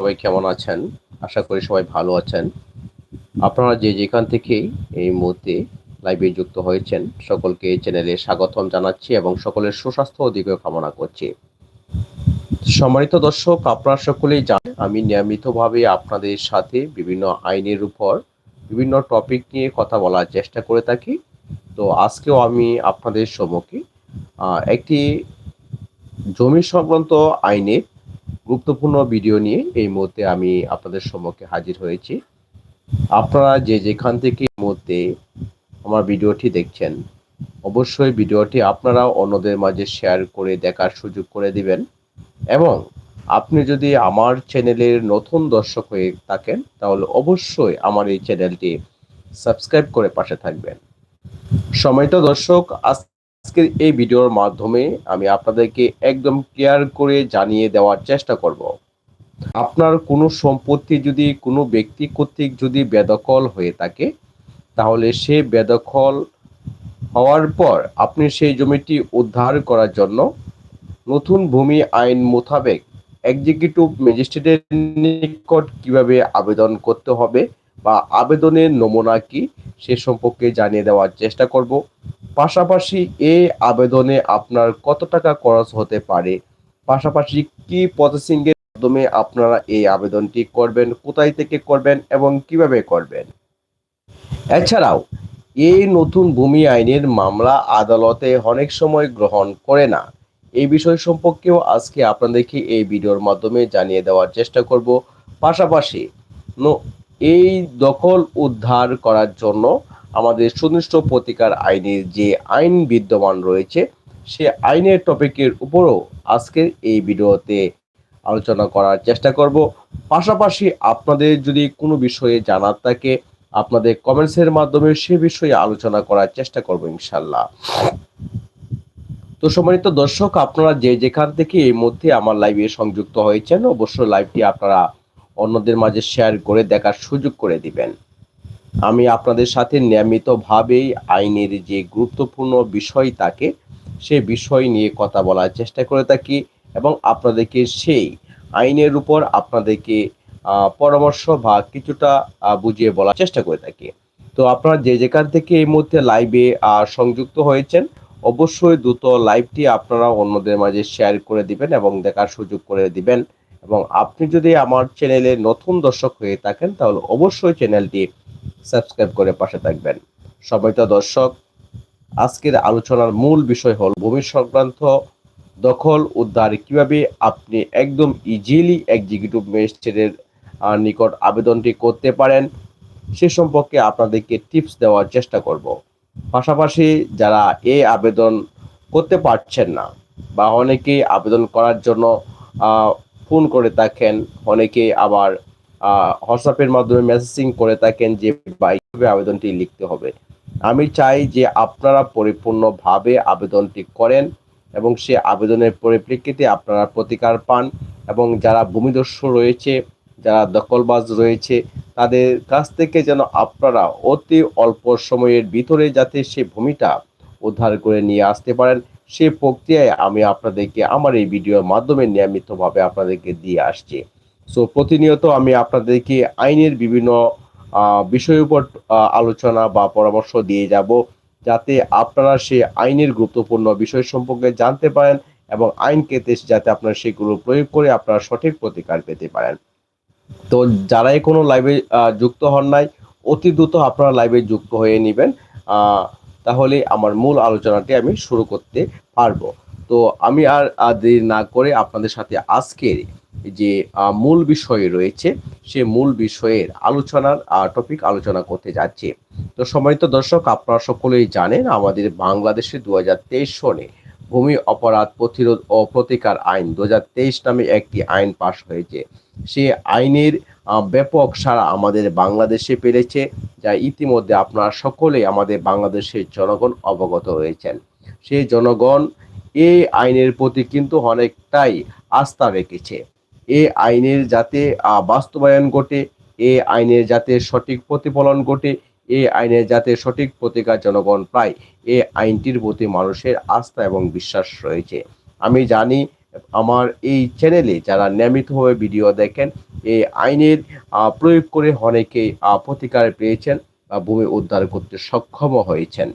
সবাই কেমন আছেন? আশা করি সবাই ভালো আছেন। আপনারা যে যেখান থেকে এই মুহূর্তে লাইভে যুক্ত হয়েছেন, সকলকে চ্যানেলে স্বাগতম জানাচ্ছি এবং সকলের সুস্বাস্থ্য দিকেও কামনা করছি। সম্মানিত দর্শক, আপনারা সকলেই জানেন, আমি নিয়মিতভাবে আপনাদের সাথে বিভিন্ন আইনের উপর বিভিন্ন টপিক নিয়ে কথা বলার চেষ্টা করে থাকি। তো আজকেও আমি আপনাদের সম্মুখে একটি জমি সংক্রান্ত আইনের গুরুত্বপূর্ণ ভিডিও নিয়ে এই মুহূর্তে আমি আপনাদের সম্মুখে হাজির হয়েছি। আপনারা যে যেখান থেকে এই মুহূর্তে আমার ভিডিওটি দেখছেন, অবশ্যই ভিডিওটি আপনারা অন্যদের মাঝে শেয়ার করে দেখার সুযোগ করে দিবেন এবং আপনি যদি আমার চ্যানেলের নতুন দর্শক হয়ে থাকেন, তাহলে অবশ্যই আমার এই চ্যানেলটি সাবস্ক্রাইব করে পাশে থাকবেন। সময়টা দর্শক আজকের এই ভিডিওর মাধ্যমে আমি আপনাদেরকে একদম ক্লিয়ার করে জানিয়ে দেওয়ার চেষ্টা করব। আপনার কোনো সম্পত্তি যদি কোনো ব্যক্তি কর্তৃক যদি বেদখল হয়ে থাকে, তাহলে সে বেদখল হওয়ার পর আপনি সেই জমিটি উদ্ধার করার জন্য নতুন ভূমি আইন মোতাবেক এক্সিকিউটিভ ম্যাজিস্ট্রেটের নিকট কীভাবে আবেদন করতে হবে বা আবেদনের নমুনা কি, সে সম্পর্কে জানিয়ে দেওয়ার চেষ্টা করব। পাশাপাশি এই আবেদনে আপনার কত টাকা খরচ হতে পারে? পাশাপাশি কি প্রসেসিংয়ের মাধ্যমে আপনারা এই আবেদনটি করবেন? কোথায় থেকে করবেন এবং কীভাবে করবেন? এছাড়াও, এই নতুন ভূমি আইনের মামলা আদালতে অনেক সময় গ্রহণ করে না। এই বিষয় সম্পর্কেও আজকে আপনাদেরকে এই ভিডিওর মাধ্যমে জানিয়ে দেওয়ার চেষ্টা করব। পাশাপাশি এই দখল উদ্ধার করার জন্য আমাদের সুনিষ্ঠ প্রতিকার আইনের যে আইন বিদ্যমান রয়েছে, সে আইনের টপিকের উপরও আজকের এই ভিডিওতে আলোচনা করার চেষ্টা করব। পাশাপাশি আপনাদের যদি কোনো বিষয়ে জানার থাকে, আপনাদের কমেন্টসের মাধ্যমে সে বিষয়ে আলোচনা করার চেষ্টা করব ইনশাল্লাহ তো সম্মানিত দর্শক, আপনারা যে যেখান থেকে এই মধ্যে আমার লাইভে সংযুক্ত হয়েছেন, অবশ্যই লাইভটি আপনারা অন্যদের মাঝে শেয়ার করে দেখার সুযোগ করে দিবেন। আমি আপনাদের সাথে নিয়মিতভাবেই আইনের যে গুরুত্বপূর্ণ বিষয় থাকে, সে বিষয় নিয়ে কথা বলার চেষ্টা করে থাকি এবং আপনাদেরকে সেই আইনের উপর আপনাদেরকে পরামর্শ বা কিছুটা বুঝিয়ে বলার চেষ্টা করে থাকি। তো আপনারা যে যেখান থেকে এই মুহূর্তে লাইভে সংযুক্ত হয়েছেন, অবশ্যই দ্রুত লাইভটি আপনারা অন্যদের মাঝে শেয়ার করে দিবেন এবং দেখার সুযোগ করে দিবেন। এবং আপনি যদি আমার চ্যানেলে নতুন দর্শক হয়ে থাকেন, তাহলে অবশ্যই চ্যানেলটি সাবস্ক্রাইব করে পাশে থাকবেন। সবাই তো দর্শক, আজকের আলোচনার মূল বিষয় হল ভূমি সংক্রান্ত দখল উদ্ধার, কীভাবে আপনি একদম ইজিলি এক্সিকিউটিভ ম্যাজিস্ট্রেটের নিকট আবেদনটি করতে পারেন, সে সম্পর্কে আপনাদেরকে টিপস দেওয়ার চেষ্টা করব। পাশাপাশি যারা এ আবেদন করতে পারছেন না বা অনেকেই আবেদন করার জন্য ফোন করে থাকেন অনেকে আবার হোয়াটসঅ্যাপের মাধ্যমে মেসেজিং করে থাকেন যে বা এইভাবে আবেদনটি লিখতে হবে? আমি চাই যে, আপনারা পরিপূর্ণভাবে আবেদনটি করেন এবং সে আবেদনের পরিপ্রেক্ষিতে আপনারা প্রতিকার পান এবং যারা ভূমিদস্যু রয়েছে, যারা দখলবাজ রয়েছে, তাদের কাছ থেকে যেন আপনারা অতি অল্প সময়ের ভিতরে যাতে সে ভূমিটা উদ্ধার করে নিয়ে আসতে পারেন, সে প্রক্রিয়ায় আমি আপনাদেরকে, আমার এই ভিডিওর মাধ্যমে নিয়মিতভাবে আপনাদেরকে দিয়ে আসছি। সো প্রতিনিয়ত আমি আপনাদেরকে আইনের বিভিন্ন বিষয়ের উপর আলোচনা বা পরামর্শ দিয়ে যাব যাতে আপনারা সে আইনের গুরুত্বপূর্ণ বিষয় সম্পর্কে জানতে পারেন এবং আইন কেতে যাতে আপনারা সেগুলো প্রয়োগ করে আপনারা সঠিক প্রতিকার পেতে পারেন। তো, যারাই কোনো লাইভে যুক্ত হন নাই, অতি দ্রুত আপনারা লাইভে যুক্ত হয়ে নেবেন। তাহলে আমার মূল আলোচনাটি আমি শুরু করতে পারব। তো আমি আর দেরি না করে আপনাদের সাথে আজকের যে মূল বিষয় রয়েছে, সে মূল বিষয়ের আলোচনার টপিক আলোচনা করতে যাচ্ছে। তো সম্মানিত দর্শক, আপনারা সকলেই জানেন, আমাদের বাংলাদেশে দু হাজার তেইশ সনে ভূমি অপরাধ প্রতিরোধ ও প্রতিকার আইন দু হাজার তেইশ নামে একটি আইন পাশ হয়েছে। সে আইনের ব্যাপক সারা আমাদের বাংলাদেশে পেরেছে, যা ইতিমধ্যে আপনারা সকলেই আমাদের বাংলাদেশের জনগণ অবগত হয়েছেন। সেই জনগণ এই আইনের প্রতি কিন্তু অনেকটাই আস্থা রেখেছে। এই আইনের যাতে বাস্তবায়ন ঘটে, এই আইনের যাতে সঠিক প্রতিফলন ঘটে, এই আইনের যাতে সঠিক প্রতিকার জনগণ পায়, এই আইনটির প্রতি মানুষের আস্থা এবং বিশ্বাস রয়েছে। আমি জানি, আমার এই চ্যানেলে যারা নিয়মিতভাবে ভিডিও দেখেন, এই আইনের প্রয়োগ করে অনেকেই প্রতিকার পেয়েছেন বা ভূমি উদ্ধার করতে সক্ষম হয়েছেন।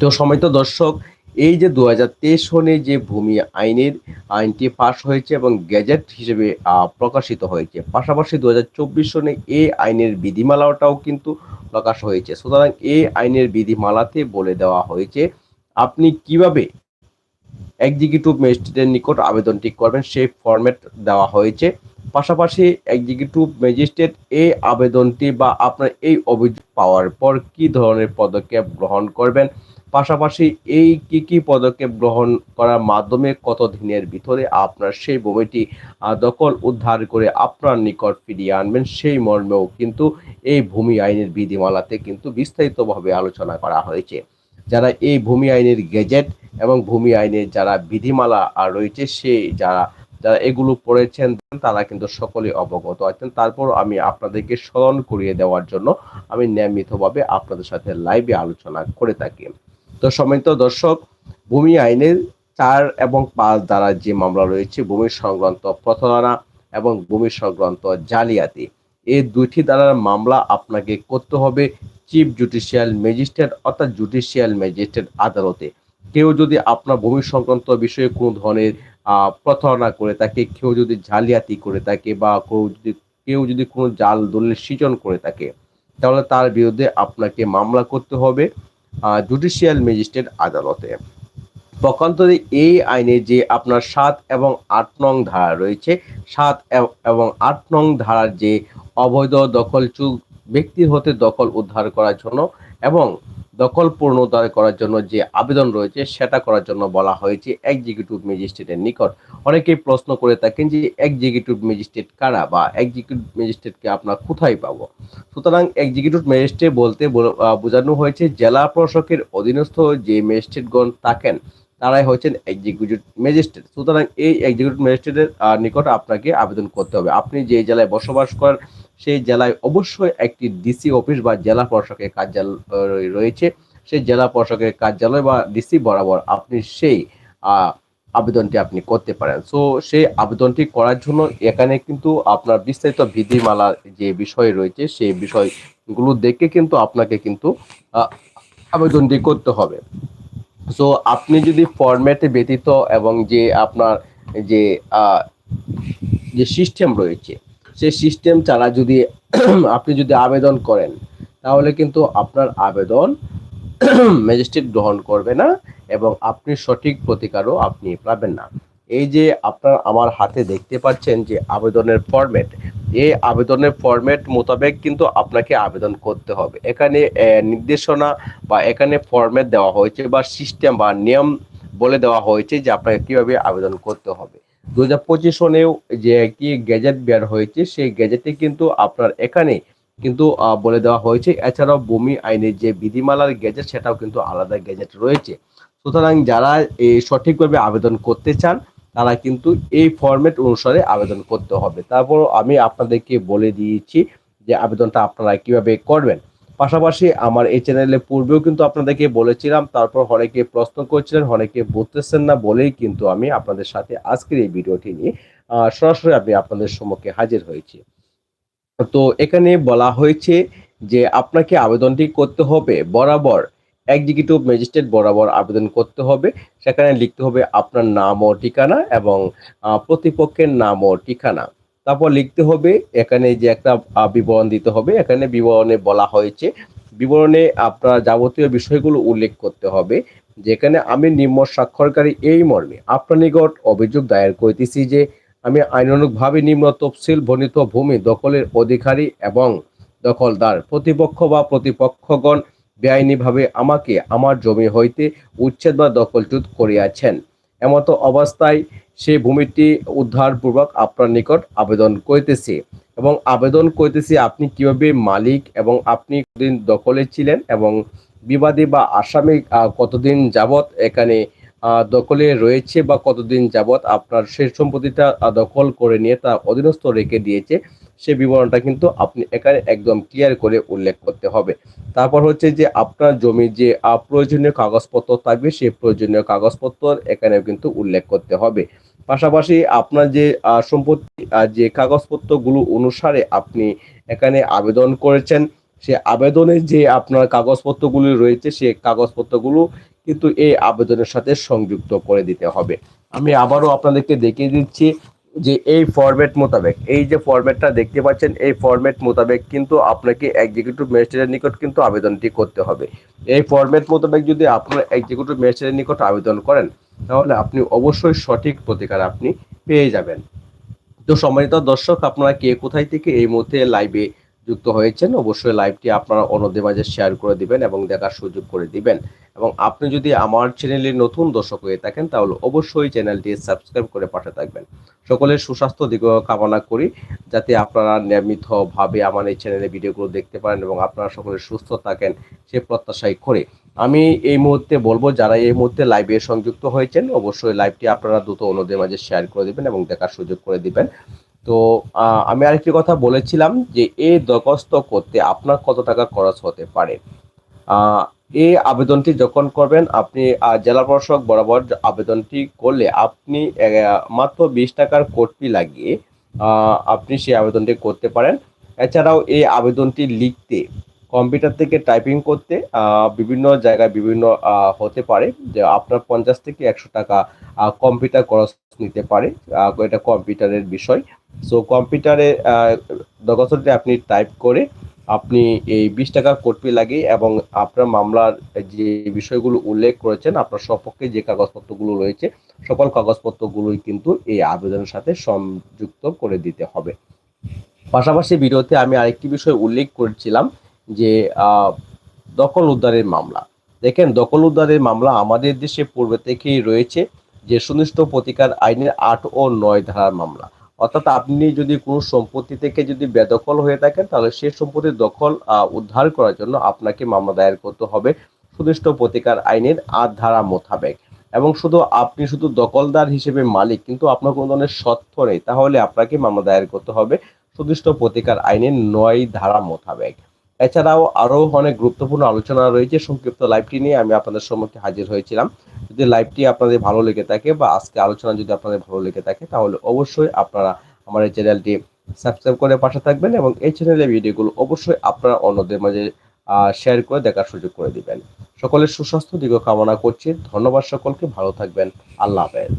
তো সমিত দর্শক এই যে দু হাজার তেইশ সনে যে ভূমি আইনের আইনটি পাশ হয়েছে এবং গেজেট হিসেবে প্রকাশিত হয়েছে, পাশাপাশি দু হাজার চব্বিশ সনে এই আইনের বিধিমালাটাও কিন্তু প্রকাশ হয়েছে। সুতরাং এই আইনের বিধিমালাতে বলে দেওয়া হয়েছে, আপনি কীভাবে এক্সিকিউটিভ ম্যাজিস্ট্রেটের নিকট আবেদনটি করবেন সেই ফরম্যাট দেওয়া হয়েছে। পাশাপাশি এক্সিকিউটিভ ম্যাজিস্ট্রেট এই আবেদনটি বা আপনার এই অভিযোগ পাওয়ার পর কি ধরনের পদক্ষেপ গ্রহণ করবেন পাশাপাশি এই কি কি পদক্ষেপ গ্রহণ করার মাধ্যমে কত দিনের ভিতরে আপনার সেই আহ, দখল উদ্ধার করে আপনার নিকট ফিরিয়ে আনবেন সেই মর্মেও কিন্তু এই ভূমি আইনের বিধিমালাতে কিন্তু বিস্তারিতভাবে আলোচনা করা হয়েছে। যারা এই ভূমি আইনের গেজেট এবং ভূমি আইনের যারা বিধিমালা রয়েছে সেই যারা যারা এগুলো পড়েছেন তারা কিন্তু সকলে অবগত আছেন। তারপর আমি আপনাদেরকে স্মরণ করিয়ে দেওয়ার জন্য আমি নিয়মিতভাবে আপনাদের সাথে লাইভে আলোচনা করে থাকি। তো সম্মানিত দর্শক, ভূমি আইনের চার এবং পাঁচ দ্বারা যে মামলা রয়েছে, ভূমি সংক্রান্ত প্রতারণা এবং ভূমি সংক্রান্ত জালিয়াতি, এই দুইটি দ্বারার মামলা আপনাকে করতে হবে চিফ জুডিশিয়াল ম্যাজিস্ট্রেট অর্থাৎ জুডিশিয়াল ম্যাজিস্ট্রেট আদালতে। কেউ যদি আপনার ভূমি সংক্রান্ত বিষয়ে কোনো ধরনের প্রতারণা করে থাকে, কেউ যদি জালিয়াতি করে থাকে বা কেউ যদি কেউ যদি কোনো জাল দলিল সৃজন করে থাকে, তাহলে তার বিরুদ্ধে আপনাকে মামলা করতে হবে। জুডিশিয়াল ম্যাজিস্ট্রেট আদালতে। পক্ষান্তরে এই আইনে যে আপনার সাত এবং আট নং ধারা রয়েছে, সাত এবং আট নং ধারার যে অবৈধ দখল চুক ব্যক্তির হতে দখল উদ্ধার করার জন্য এবং দখল পুনরুদ্ধার করার জন্য যে আবেদন রয়েছে, সেটা করার জন্য বলা হয়েছে এক্সিকিউটিভ ম্যাজিস্ট্রেটের নিকট। অনেকেই প্রশ্ন করে থাকেন যে এক্সিকিউটিভ ম্যাজিস্ট্রেট কারা বা এক্সিকিউটিভ ম্যাজিস্ট্রেটকে আপনার কোথায় পাবো? সুতরাং এক্সিকিউটিভ ম্যাজিস্ট্রেট বলতে বল- বোঝানো হয়েছে জেলা প্রশাসকের অধীনস্থ যে ম্যাজিস্ট্রেটগণ থাকেন, তারাই হচ্ছেন এক্সিকিউটিভ ম্যাজিস্ট্রেট সুতরাং এই এক্সিকিউটিভ ম্যাজিস্ট্রেটের নিকট আপনাকে আবেদন করতে হবে। আপনি যে জেলায় বসবাস করেন সেই জেলায় অবশ্যই একটি ডিসি অফিস বা জেলা প্রশাসকের কার্যালয় রয়েছে। সেই জেলা প্রশাসকের কার্যালয় বা ডিসি বরাবর আপনি সেই আবেদনটি আপনি করতে পারেন। সো সেই আবেদনটি করার জন্য এখানে কিন্তু আপনার বিস্তারিত বিধিমালা যে বিষয় রয়েছে, সেই বিষয়গুলো দেখে কিন্তু আপনাকে কিন্তু আবেদনটি করতে হবে। সো আপনি যদি ফরম্যাটে ব্যতীত এবং যে আপনার যে যে সিস্টেম রয়েছে সেই সিস্টেম ছাড়া যদি আপনি যদি আবেদন করেন, তাহলে কিন্তু আপনার আবেদন ম্যাজিস্ট্রেট গ্রহণ করবে না এবং আপনি সঠিক প্রতিকারও আপনি পাবেন না। এই যে আপনার আমার হাতে দেখতে পাচ্ছেন যে আবেদনের ফরম্যাট এই আবেদনের ফরম্যাট মোতাবেক কিন্তু আপনাকে আবেদন করতে হবে। এখানে নির্দেশনা বা এখানে ফরম্যাট দেওয়া হয়েছে বা সিস্টেম বা নিয়ম বলে দেওয়া হয়েছে যে আপনাকে কীভাবে আবেদন করতে হবে। দু হাজার পঁচিশ সনেও যে একটি গ্যাজেট বের হয়েছে, সেই গ্যাজেটে কিন্তু আপনার এখানে কিন্তু বলে দেওয়া হয়েছে। এছাড়াও ভূমি আইনের যে বিধিমালার গ্যাজেট সেটাও কিন্তু আলাদা গ্যাজেট রয়েছে। সুতরাং যারা এই সঠিকভাবে আবেদন করতে চান, তারা কিন্তু এই ফরম্যাট অনুসারে আবেদন করতে হবে। তারপর আমি আপনাদেরকে বলে দিয়েছি যে আবেদনটা আপনারা কীভাবে করবেন। পাশাপাশি আমার এই চ্যানেলে পূর্বেও কিন্তু আপনাদেরকে বলেছিলাম, তারপর অনেকে প্রশ্ন করছিলেন অনেকে বুঝতেছেন না বলেই কিন্তু আমি আপনাদের সাথে আজকের এই ভিডিওটি নিয়ে সরাসরি আমি আপনাদের সম্মুখে হাজির হয়েছি। তো এখানে বলা হয়েছে যে আপনাকে আবেদনটি করতে হবে, বরাবর এক্সিকিউটিভ ম্যাজিস্ট্রেট বরাবর আবেদন করতে হবে। সেখানে লিখতে হবে আপনার নাম ও ঠিকানা এবং প্রতিপক্ষের নাম ও ঠিকানা। তারপর লিখতে হবে, এখানে যে একটা বিবরণ দিতে হবে, এখানে বিবরণে বলা হয়েছে। বিবরণে আপনার যাবতীয় বিষয়গুলো উল্লেখ করতে হবে, যেখানে আমি নিম্ন স্বাক্ষরকারী এই মর্মে, আপনার নিকট অভিযোগ দায়ের করিতেছি যে, আমি আইনানুগভাবে নিম্ন তফসিল বর্ণিত ভূমি, দখলের অধিকারী এবং দখলদার, প্রতিপক্ষ বা প্রতিপক্ষগণ বেআইনিভাবে আমাকে, আমার জমি হইতে উচ্ছেদ বা দখলচ্যুত করিয়াছেন। এমতো অবস্থায় সেই ভূমিটি উদ্ধারপূর্বক আপনার নিকট আবেদন করিতেছি। এবং আবেদন করিতেছি আপনি কীভাবে মালিক এবং আপনি কতদিন দখলে ছিলেন এবং বিবাদী বা আসামি কতদিন যাবত এখানে দখলে রয়েছে বা কতদিন যাবৎ আপনার সেই সম্পত্তিটা দখল করে নিয়ে তা অধীনস্থ রেখে দিয়েছে, সে বিবরণটা কিন্তু আপনি এখানে একদম ক্লিয়ার করে উল্লেখ করতে হবে। তারপর হচ্ছে যে আপনার জমির যে প্রয়োজনীয় কাগজপত্র থাকবে, সেই প্রয়োজনীয় কাগজপত্র এখানেও কিন্তু উল্লেখ করতে হবে। পাশাপাশি আপনার যে সম্পত্তি যে কাগজপত্রগুলো অনুসারে আপনি এখানে আবেদন করেছেন, সে আবেদনের যে আপনার কাগজপত্রগুলি রয়েছে, সে কাগজপত্রগুলো কিন্তু এই আবেদনের সাথে সংযুক্ত করে দিতে হবে। আমি আবারও আপনাদেরকে দেখিয়ে দিচ্ছি যে এই ফরম্যাট মোতাবেক, এই যে ফরম্যাটটা দেখতে পাচ্ছেন, এই ফরম্যাট মোতাবেক কিন্তু আপনাকে এক্সিকিউটিভ ম্যাজিস্ট্রেটের নিকট কিন্তু আবেদনটি করতে হবে। এই ফরম্যাট মোতাবেক যদি আপনার এক্সিকিউটিভ ম্যাজিস্ট্রেটের নিকট আবেদন করেন, তাহলে আপনি অবশ্যই সঠিক প্রতিকার আপনি পেয়ে যাবেন। তো সম্মানিত দর্শক, আপনারা কে কোথায় থেকে এই মুহূর্তে লাইভে যুক্ত হয়েছেন, অবশ্যই লাইভটি আপনারা অন্যদের মাঝে শেয়ার করে দিবেন এবং দেখার সুযোগ করে দিবেন। এবং আপনি যদি আমার চ্যানেলে নতুন দর্শক হয়ে থাকেন, তাহলে অবশ্যই চ্যানেলটি সাবস্ক্রাইব করে পাশে থাকবেন। সকলের সুস্বাস্থ্য দিক কামনা করি, যাতে আপনারা নিয়মিতভাবে আমার এই চ্যানেলে ভিডিওগুলো দেখতে পারেন এবং আপনারা সকলে সুস্থ থাকেন সে প্রত্যাশাই করে। আমি এই মুহূর্তে বলব, যারা এই মুহূর্তে লাইভে সংযুক্ত হয়েছেন, অবশ্যই লাইভটি আপনারা দ্রুত অন্যদের মাঝে শেয়ার করে দিবেন এবং দেখার সুযোগ করে দিবেন। তো আমি আরেকটি কথা বলেছিলাম যে এ দরখাস্ত করতে আপনার কত টাকা খরচ হতে পারে। এই আবেদনটি যখন করবেন, আপনি জেলা প্রশাসক বরাবর আবেদনটি করলে আপনি মাত্র বিশ টাকার কোটপি লাগিয়ে আপনি সেই আবেদনটি করতে পারেন। এছাড়াও এই আবেদনটি লিখতে কম্পিউটার থেকে টাইপিং করতে বিভিন্ন জায়গায় বিভিন্ন হতে পারে যে আপনার পঞ্চাশ থেকে একশো টাকা কম্পিউটার খরচ নিতে পারে এটা কম্পিউটারের বিষয়। সো কম্পিউটারে দরখাস্তটি আপনি টাইপ করে আপনি এই বিশ টাকা কোটপি লাগিয়ে এবং আপনার মামলার যে বিষয়গুলো উল্লেখ করেছেন, আপনার সপক্ষে যে কাগজপত্রগুলো রয়েছে, সকল কাগজপত্রগুলোই কিন্তু এই আবেদনের সাথে সংযুক্ত করে দিতে হবে। পাশাপাশি ভিডিওতে আমি আরেকটি বিষয় উল্লেখ করেছিলাম যে দখল উদ্ধারের মামলা। দেখেন, দখল উদ্ধারের মামলা আমাদের দেশে পূর্বে থেকেই রয়েছে যে সুনিষ্ঠ প্রতিকার আইনের আট ও নয় ধারার মামলা। অর্থাৎ আপনি যদি কোনো সম্পত্তি থেকে যদি বেদখল হয়ে থাকেন, তাহলে সেই সম্পত্তির দখল উদ্ধার করার জন্য আপনাকে মামলা দায়ের করতে হবে সুনিষ্ঠ প্রতিকার আইনের আট ধারা মোতাবেক। এবং শুধু আপনি শুধু দখলদার হিসেবে মালিক, কিন্তু আপনার কোনো ধরনের সত্য নেই, তাহলে আপনাকে মামলা দায়ের করতে হবে সুনিষ্ঠ প্রতিকার আইনের নয় ধারা মোতাবেক। এছাড়াও আরও অনেক গুরুত্বপূর্ণ আলোচনা রয়েছে সংক্ষিপ্ত লাইভটি নিয়ে, আমি আপনাদের সম্মুখে হাজির হয়েছিলাম। যদি লাইভটি আপনাদের ভালো লেগে থাকে বা আজকে আলোচনা যদি আপনাদের ভালো লেগে থাকে, তাহলে অবশ্যই আপনারা আমার এই চ্যানেলটি সাবস্ক্রাইব করে পাশে থাকবেন এবং এই চ্যানেলের ভিডিওগুলো অবশ্যই আপনারা অন্যদের মাঝে শেয়ার করে দেখার সুযোগ করে দিবেন। সকলের সুস্বাস্থ্য, দীর্ঘ কামনা করছি। ধন্যবাদ সকলকে, ভালো থাকবেন। আল্লাহ হাফেজ।